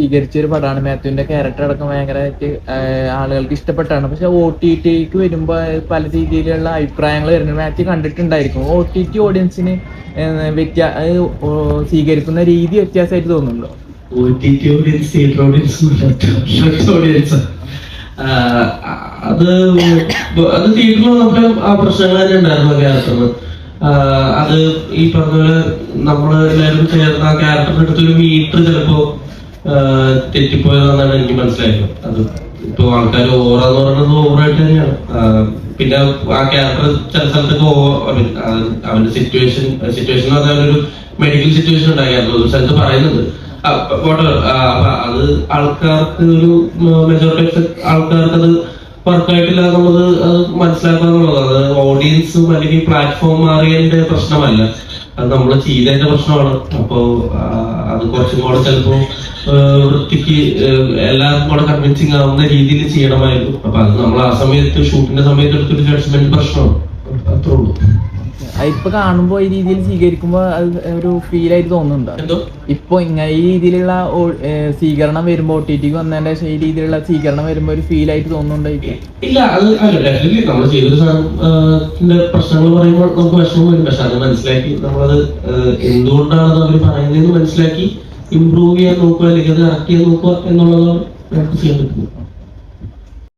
സ്വീകരിച്ച ഒരു പടമാണ് മാത്യുവിന്റെ ക്യാരക്ടർ അടക്കം ഭയങ്കരമായിട്ട് ആളുകൾക്ക് ഇഷ്ടപ്പെട്ടാണ്. പക്ഷെ ഒ ടി ടിക്ക് വരുമ്പോ പല രീതിയിലുള്ള അഭിപ്രായങ്ങൾ വരുന്നത് മാത്യു കണ്ടിട്ടുണ്ടായിരിക്കും. ഒ ടി ടി ഓഡിയൻസിന് വ്യത്യാ സ്വീകരിക്കുന്ന രീതി വ്യത്യാസമായിട്ട് തോന്നുന്നുണ്ടോ? ഓഡിയൻസ് അത് അത് തിയേറ്ററിൽ നമുക്ക് ആ പ്രശ്നങ്ങൾ തന്നെ ഉണ്ടായിരുന്നു ക്യാരക്ടറിന് അത് ഈ പറഞ്ഞ പോലെ നമ്മൾ എല്ലാവരും ചേർന്ന് ആ ക്യാരക്ടറിന് അടുത്തൊരു മീറ്റർ ചിലപ്പോ തെറ്റിപ്പോയതാണെന്നാണ് എനിക്ക് മനസ്സിലായത്. അത് ഇപ്പൊ ആൾക്കാർ ഓവറാന്ന് പറയുന്നത് ഓവറായിട്ട് തന്നെയാണ്. പിന്നെ ആ ക്യാരക്ടർ ചില സ്ഥലത്തൊക്കെ അവന്റെ സിറ്റുവേഷൻ സിറ്റുവേഷൻ എന്ന് പറഞ്ഞാൽ ഒരു മെഡിക്കൽ സിറ്റുവേഷൻ ഉണ്ടായിരുന്നു ഒരു സ്ഥലത്ത് പറയുന്നത്. അത് ആൾക്കാർക്ക് ഒരു മെജോറിറ്റി ആൾക്കാർക്ക് അത് വർക്കായിട്ടില്ല എന്നുള്ളത് അത് മനസ്സിലാക്കുക എന്നുള്ളത് അത് ഓഡിയൻസും അല്ലെങ്കിൽ പ്ലാറ്റ്ഫോം മാറിയതിന്റെ പ്രശ്നമല്ല. അത് നമ്മൾ ചെയ്തതിന്റെ പ്രശ്നമാണ്. അപ്പോ അത് കുറച്ചും കൂടെ ചിലപ്പോ വൃത്തിക്ക് എല്ലാവർക്കും കൂടെ കൺവിൻസിങ് ആവുന്ന രീതിയിൽ ചെയ്യണമായിരുന്നു. അപ്പൊ അത് നമ്മൾ ആ സമയത്ത് ഷൂട്ടിന്റെ സമയത്ത് എടുത്തൊരു ജഡ്ജ്മെന്റ് പ്രശ്നമാണ്. അത്രേ ഉള്ളൂ. ഇപ്പൊ കാണുമ്പോ ഈ രീതിയിൽ സ്വീകരിക്കുമ്പോ അത് ഒരു ഫീൽ ആയിട്ട് തോന്നുന്നുണ്ടോ? ഇപ്പൊ ഇങ്ങനെ ഈ രീതിയിലുള്ള സ്വീകരണം വരുമ്പോ ഒ ടി ടിക്ക് വന്നതിന്റെ ഈ രീതിയിലുള്ള സ്വീകരണം വരുമ്പോ ഒരു ഫീൽ ആയിട്ട് തോന്നുന്നുണ്ട് ഇല്ല അത് ഡെഫിനറ്റ്ലി നമ്മൾ ചെയ്തൊരു സാധനത്തിന്റെ പ്രശ്നങ്ങൾ പറയുമ്പോൾ നമുക്ക് വിഷമം വരും. പക്ഷെ അത് മനസ്സിലാക്കി നമ്മളത് എന്തുകൊണ്ടാണ് അവർ പറയുന്നതെന്ന് മനസ്സിലാക്കി ഇമ്പ്രൂവ് ചെയ്യാൻ നോക്കുക അല്ലെങ്കിൽ അത് കറക്റ്റ് ചെയ്യാൻ നോക്കുക എന്നുള്ളതാണ് നമുക്ക് ചെയ്യാൻ പറ്റുന്നത്.